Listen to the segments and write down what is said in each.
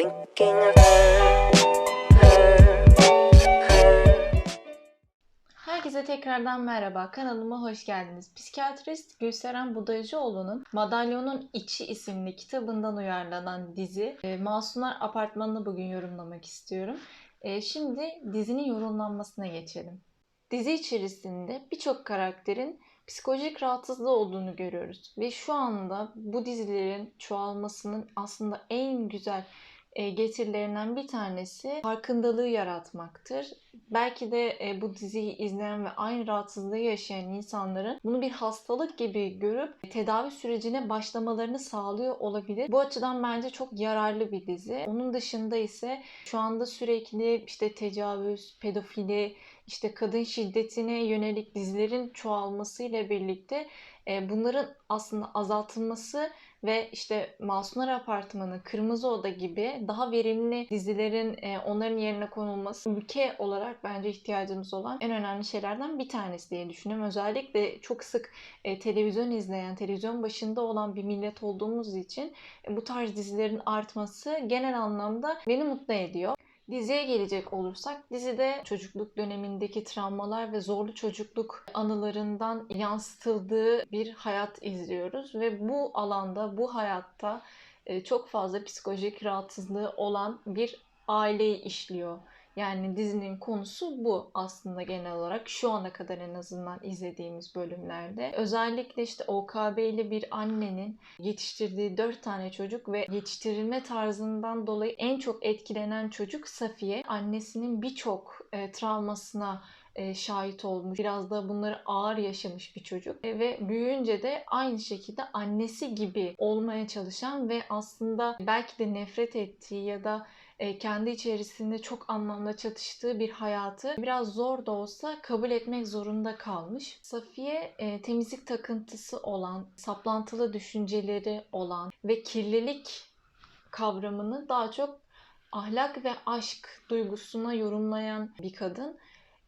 Thinking of her, her, her. Herkese tekrardan merhaba. Kanalıma hoş geldiniz. Psikiyatrist Gülseren Budayıcıoğlu'nun Madalyonun İçi isimli kitabından uyarlanan dizi e, Masumlar Apartmanı'nı bugün yorumlamak istiyorum. E, Şimdi dizinin yorumlanmasına geçelim. Dizi içerisinde birçok karakterin psikolojik rahatsızlığı olduğunu görüyoruz. Ve şu anda bu dizilerin çoğalmasının aslında en güzel getirilerinden bir tanesi farkındalığı yaratmaktır. Belki de e, bu diziyi izleyen ve aynı rahatsızlığı yaşayan insanların bunu bir hastalık gibi görüp tedavi sürecine başlamalarını sağlıyor olabilir. Bu açıdan bence çok yararlı bir dizi. Onun dışında ise şu anda sürekli işte tecavüz, pedofili, işte kadın şiddetine yönelik dizilerin çoğalmasıyla birlikte e, bunların aslında azaltılması ve işte Masumlar Apartmanı, Kırmızı Oda gibi daha verimli dizilerin e, onların yerine konulması ülke olarak bence ihtiyacımız olan en önemli şeylerden bir tanesi diye düşünüyorum. Özellikle çok sık e, televizyon izleyen, televizyon başında olan bir millet olduğumuz için e, bu tarz dizilerin artması genel anlamda beni mutlu ediyor. Diziye gelecek olursak dizide çocukluk dönemindeki travmalar ve zorlu çocukluk anılarından yansıtıldığı bir hayat izliyoruz ve bu alanda bu hayatta e, çok fazla psikolojik rahatsızlığı olan bir aileyi işliyor. Yani dizinin konusu bu aslında genel olarak şu ana kadar en azından izlediğimiz bölümlerde. Özellikle işte OKB'li bir annenin yetiştirdiği dört tane çocuk ve yetiştirilme tarzından dolayı en çok etkilenen çocuk Safiye. Annesinin birçok e, travmasına e, şahit olmuş. Biraz da bunları ağır yaşamış bir çocuk. E, ve büyüyünce de aynı şekilde annesi gibi olmaya çalışan ve aslında belki de nefret ettiği ya da kendi içerisinde çok anlamda çatıştığı bir hayatı biraz zor da olsa kabul etmek zorunda kalmış. Safiye e, temizlik takıntısı olan, saplantılı düşünceleri olan ve kirlilik kavramını daha çok ahlak ve aşk duygusuna yorumlayan bir kadın.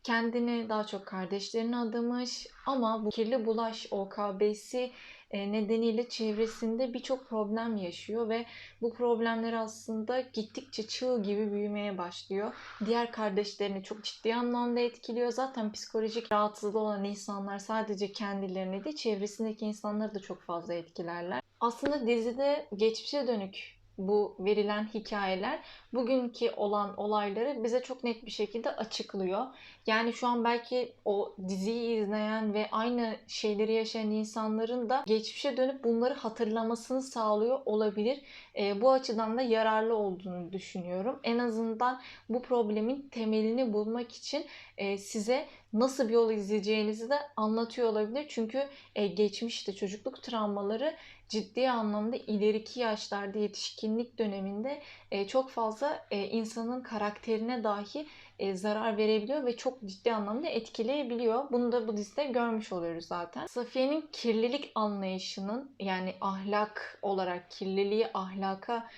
Kendini daha çok kardeşlerine adamış ama bu kirli bulaş OKB'si e, nedeniyle çevresinde birçok problem yaşıyor ve bu problemler aslında gittikçe çığ gibi büyümeye başlıyor. Diğer kardeşlerini çok ciddi anlamda etkiliyor. Zaten psikolojik rahatsızlığı olan insanlar sadece kendilerini değil çevresindeki insanları da çok fazla etkilerler. Aslında dizide geçmişe dönük bu verilen hikayeler bugünkü olan olayları bize çok net bir şekilde açıklıyor. Yani şu an belki o diziyi izleyen ve aynı şeyleri yaşayan insanların da geçmişe dönüp bunları hatırlamasını sağlıyor olabilir. E, bu açıdan da yararlı olduğunu düşünüyorum. En azından bu problemin temelini bulmak için e, size nasıl bir yol izleyeceğinizi de anlatıyor olabilir. Çünkü e, geçmişte çocukluk travmaları ciddi anlamda ileriki yaşlarda yetişkinlik döneminde e, çok fazla e, insanın karakterine dahi e, zarar verebiliyor ve çok ciddi anlamda etkileyebiliyor. Bunu da bu dizide görmüş oluyoruz zaten. Safiye'nin kirlilik anlayışının yani ahlak olarak kirliliği ahlaka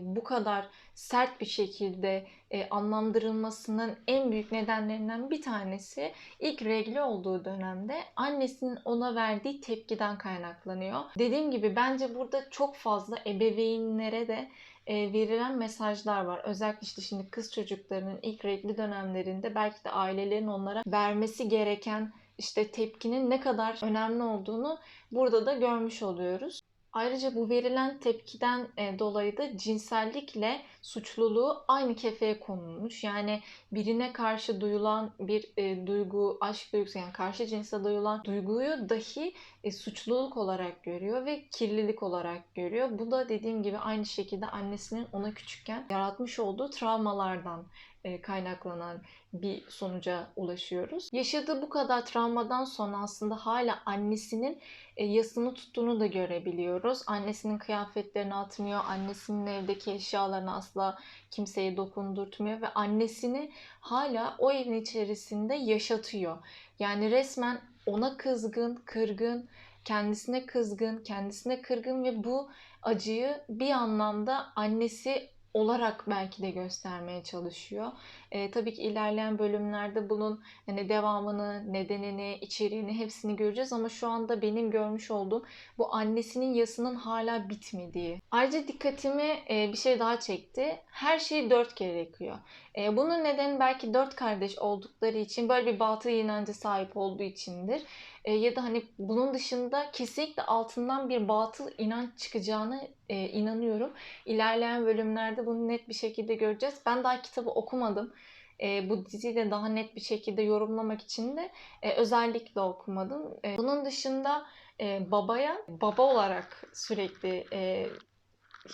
bu kadar sert bir şekilde e, anlamdırılmasının en büyük nedenlerinden bir tanesi ilk regli olduğu dönemde annesinin ona verdiği tepkiden kaynaklanıyor. Dediğim gibi bence burada çok fazla ebeveynlere de e, verilen mesajlar var. Özellikle işte şimdi kız çocuklarının ilk regli dönemlerinde belki de ailelerin onlara vermesi gereken işte tepkinin ne kadar önemli olduğunu burada da görmüş oluyoruz. Ayrıca bu verilen tepkiden e, dolayı da cinsellikle suçluluğu aynı kefeye konulmuş. Yani birine karşı duyulan bir e, duygu, aşk duygusu yani karşı cinse duyulan duyguyu dahi e, suçluluk olarak görüyor ve kirlilik olarak görüyor. Bu da dediğim gibi aynı şekilde annesinin ona küçükken yaratmış olduğu travmalardan e, kaynaklanan bir sonuca ulaşıyoruz. Yaşadığı bu kadar travmadan sonra aslında hala annesinin e, yasını tuttuğunu da görebiliyoruz. Annesinin kıyafetlerini atmıyor, annesinin evdeki eşyalarını asla kimseye dokundurtmuyor ve annesini hala o evin içerisinde yaşatıyor. Yani resmen ona kızgın, kırgın, kendisine kızgın, kendisine kırgın ve bu acıyı bir anlamda annesi olarak belki de göstermeye çalışıyor. E, tabii ki ilerleyen bölümlerde bunun hani devamını, nedenini, içeriğini hepsini göreceğiz ama şu anda benim görmüş olduğum bu annesinin yasının hala bitmediği. Ayrıca dikkatimi e, bir şey daha çekti. Her şey dört kere yakıyor. E, bunun nedeni belki dört kardeş oldukları için böyle bir batıl inancı sahip olduğu içindir. E, ya da hani bunun dışında kesinlikle altından bir batıl inanç çıkacağını e, inanıyorum. İlerleyen bölümlerde bunu net bir şekilde göreceğiz. Ben daha kitabı okumadım. E, bu diziyi de daha net bir şekilde yorumlamak için de e, özellikle okumadım. E, bunun dışında e, babaya baba olarak sürekli e,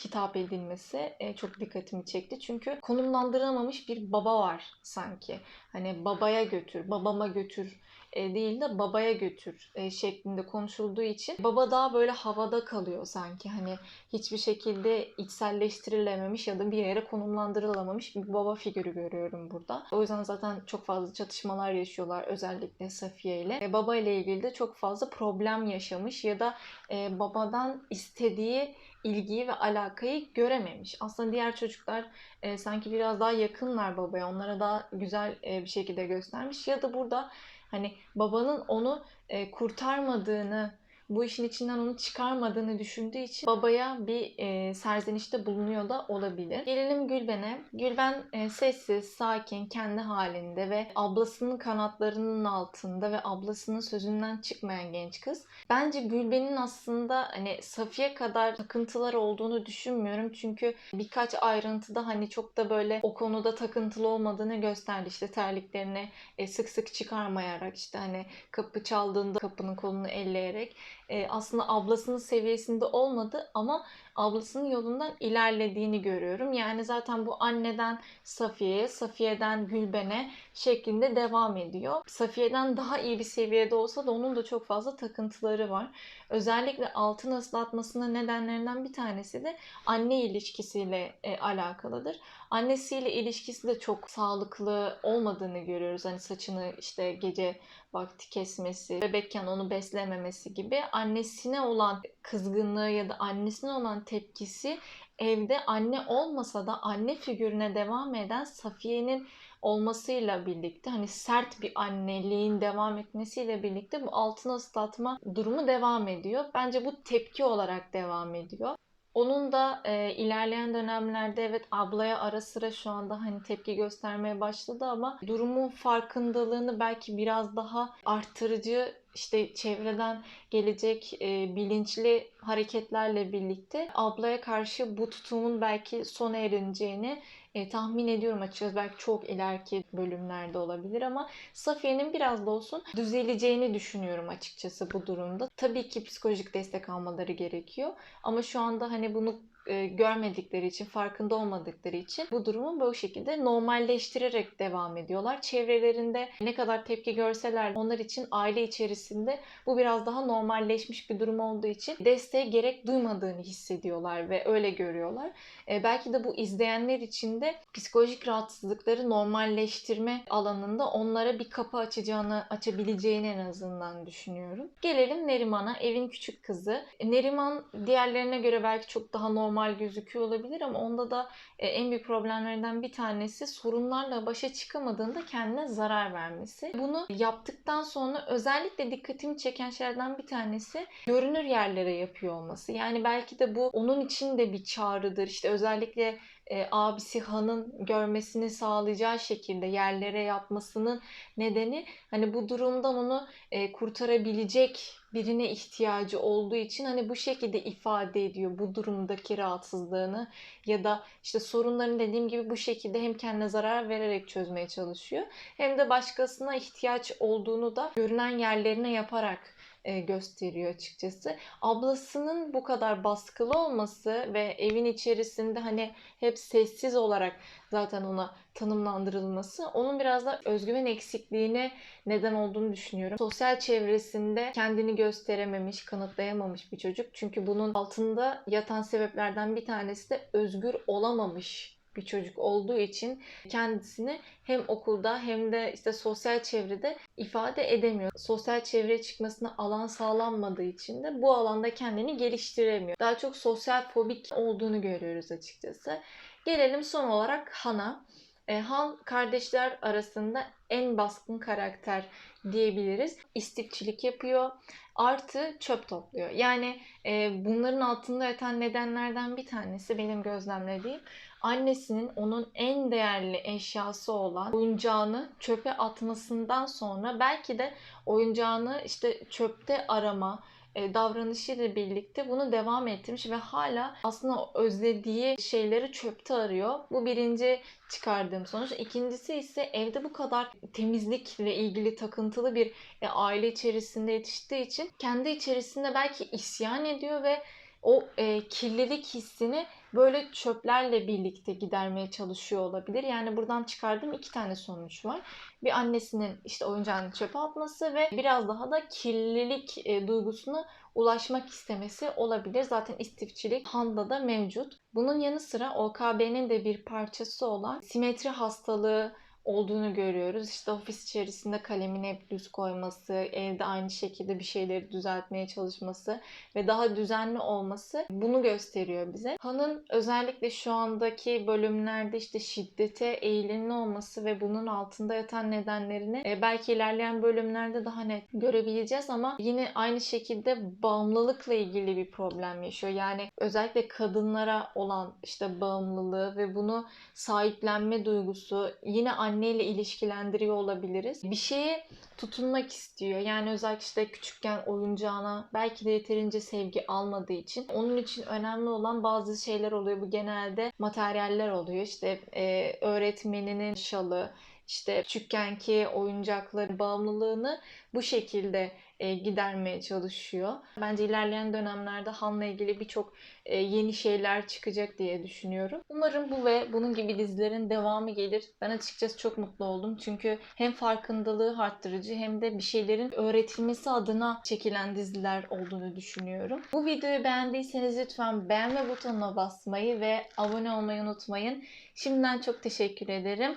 hitap edilmesi e, çok dikkatimi çekti. Çünkü konumlandırılmamış bir baba var sanki. Hani babaya götür, babama götür e, değil de babaya götür e, şeklinde konuşulduğu için baba daha böyle havada kalıyor sanki. Hani hiçbir şekilde içselleştirilememiş ya da bir yere konumlandırılamamış bir baba figürü görüyorum burada. O yüzden zaten çok fazla çatışmalar yaşıyorlar özellikle Safiye ile. E, baba ile ilgili de çok fazla problem yaşamış ya da e, babadan istediği ilgiyi ve alakayı görememiş. Aslında diğer çocuklar e, sanki biraz daha yakınlar babaya. Onlara daha güzel e, bir şekilde göstermiş. Ya da burada hani babanın onu e, kurtarmadığını, bu işin içinden onu çıkarmadığını düşündüğü için babaya bir e, serzenişte bulunuyor da olabilir. Gelelim Gülben'e. Gülben e, sessiz, sakin, kendi halinde ve ablasının kanatlarının altında ve ablasının sözünden çıkmayan genç kız. Bence Gülben'in aslında hani Safiye kadar takıntılar olduğunu düşünmüyorum. Çünkü birkaç ayrıntıda hani çok da böyle o konuda takıntılı olmadığını gösterdi. İşte terliklerini e, sık sık çıkarmayarak işte hani kapı çaldığında kapının kolunu elleyerek e, aslında ablasının seviyesinde olmadı ama ablasının yolundan ilerlediğini görüyorum. Yani zaten bu anneden Safiye'ye, Safiye'den Gülben'e şeklinde devam ediyor. Safiye'den daha iyi bir seviyede olsa da onun da çok fazla takıntıları var. Özellikle altın ıslatmasının nedenlerinden bir tanesi de anne ilişkisiyle e, alakalıdır. Annesiyle ilişkisi de çok sağlıklı olmadığını görüyoruz. Hani saçını işte gece vakti kesmesi, bebekken onu beslememesi gibi annesine olan kızgınlığı ya da annesine olan tepkisi evde anne olmasa da anne figürüne devam eden Safiye'nin olmasıyla birlikte hani sert bir anneliğin devam etmesiyle birlikte bu altına ıslatma durumu devam ediyor. Bence bu tepki olarak devam ediyor. Onun da e, ilerleyen dönemlerde evet ablaya ara sıra şu anda hani tepki göstermeye başladı ama durumun farkındalığını belki biraz daha arttırıcı işte çevreden gelecek e, bilinçli hareketlerle birlikte ablaya karşı bu tutumun belki sona erineceğini e, tahmin ediyorum açıkçası. Belki çok ileriki bölümlerde olabilir ama Safiye'nin biraz da olsun düzeleceğini düşünüyorum açıkçası bu durumda. Tabii ki psikolojik destek almaları gerekiyor ama şu anda hani bunu e, görmedikleri için, farkında olmadıkları için bu durumu böyle şekilde normalleştirerek devam ediyorlar. Çevrelerinde ne kadar tepki görseler onlar için aile içerisinde bu biraz daha normalleşmiş bir durum olduğu için desteğe gerek duymadığını hissediyorlar ve öyle görüyorlar. E, belki de bu izleyenler için de psikolojik rahatsızlıkları normalleştirme alanında onlara bir kapı açacağını, açabileceğini en azından düşünüyorum. Gelelim Neriman'a, evin küçük kızı. Neriman diğerlerine göre belki çok daha normal normal gözüküyor olabilir ama onda da e, en büyük problemlerinden bir tanesi sorunlarla başa çıkamadığında kendine zarar vermesi. Bunu yaptıktan sonra özellikle dikkatimi çeken şeylerden bir tanesi görünür yerlere yapıyor olması. Yani belki de bu onun için de bir çağrıdır. İşte özellikle e, abisi Han'ın görmesini sağlayacağı şekilde yerlere yapmasının nedeni hani bu durumdan onu e, kurtarabilecek birine ihtiyacı olduğu için hani bu şekilde ifade ediyor bu durumdaki rahatsızlığını ya da işte sorunlarını dediğim gibi bu şekilde hem kendine zarar vererek çözmeye çalışıyor hem de başkasına ihtiyaç olduğunu da görünen yerlerine yaparak gösteriyor açıkçası. Ablasının bu kadar baskılı olması ve evin içerisinde hani hep sessiz olarak zaten ona tanımlandırılması onun biraz da özgüven eksikliğine neden olduğunu düşünüyorum. Sosyal çevresinde kendini gösterememiş, kanıtlayamamış bir çocuk. Çünkü bunun altında yatan sebeplerden bir tanesi de özgür olamamış bir çocuk olduğu için kendisini hem okulda hem de işte sosyal çevrede ifade edemiyor. Sosyal çevreye çıkmasına alan sağlanmadığı için de bu alanda kendini geliştiremiyor. Daha çok sosyal fobik olduğunu görüyoruz açıkçası. Gelelim son olarak Han'a. E, Han kardeşler arasında en baskın karakter diyebiliriz. İstifçilik yapıyor. Artı çöp topluyor. Yani e, bunların altında yatan nedenlerden bir tanesi benim gözlemlediğim annesinin onun en değerli eşyası olan oyuncağını çöpe atmasından sonra belki de oyuncağını işte çöpte arama e, davranışıyla birlikte bunu devam ettirmiş ve hala aslında özlediği şeyleri çöpte arıyor. Bu birinci çıkardığım sonuç. İkincisi ise evde bu kadar temizlikle ilgili takıntılı bir e, aile içerisinde yetiştiği için kendi içerisinde belki isyan ediyor ve o e, kirlilik hissini böyle çöplerle birlikte gidermeye çalışıyor olabilir. Yani buradan çıkardığım iki tane sonuç var. Bir annesinin işte oyuncağını çöpe atması ve biraz daha da kirlilik e, duygusuna ulaşmak istemesi olabilir. Zaten istifçilik Han'da da mevcut. Bunun yanı sıra OKB'nin de bir parçası olan simetri hastalığı olduğunu görüyoruz. İşte ofis içerisinde kalemine hep düz koyması, evde aynı şekilde bir şeyleri düzeltmeye çalışması ve daha düzenli olması bunu gösteriyor bize. Han'ın özellikle şu andaki bölümlerde işte şiddete eğilimli olması ve bunun altında yatan nedenlerini e, belki ilerleyen bölümlerde daha net görebileceğiz ama yine aynı şekilde bağımlılıkla ilgili bir problem yaşıyor. Yani özellikle kadınlara olan işte bağımlılığı ve bunu sahiplenme duygusu yine anneyle ilişkilendiriyor olabiliriz. Bir şeye tutunmak istiyor. Yani özellikle işte küçükken oyuncağına belki de yeterince sevgi almadığı için onun için önemli olan bazı şeyler oluyor. Bu genelde materyaller oluyor. İşte e, öğretmeninin şalı, işte küçükkenki oyuncakları bağımlılığını bu şekilde gidermeye çalışıyor. Bence ilerleyen dönemlerde Han'la ilgili birçok e, yeni şeyler çıkacak diye düşünüyorum. Umarım bu ve bunun gibi dizilerin devamı gelir. Ben açıkçası çok mutlu oldum. Çünkü hem farkındalığı arttırıcı hem de bir şeylerin öğretilmesi adına çekilen diziler olduğunu düşünüyorum. Bu videoyu beğendiyseniz lütfen beğenme butonuna basmayı ve abone olmayı unutmayın. Şimdiden çok teşekkür ederim.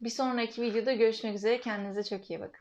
Bir sonraki videoda görüşmek üzere. Kendinize çok iyi bakın.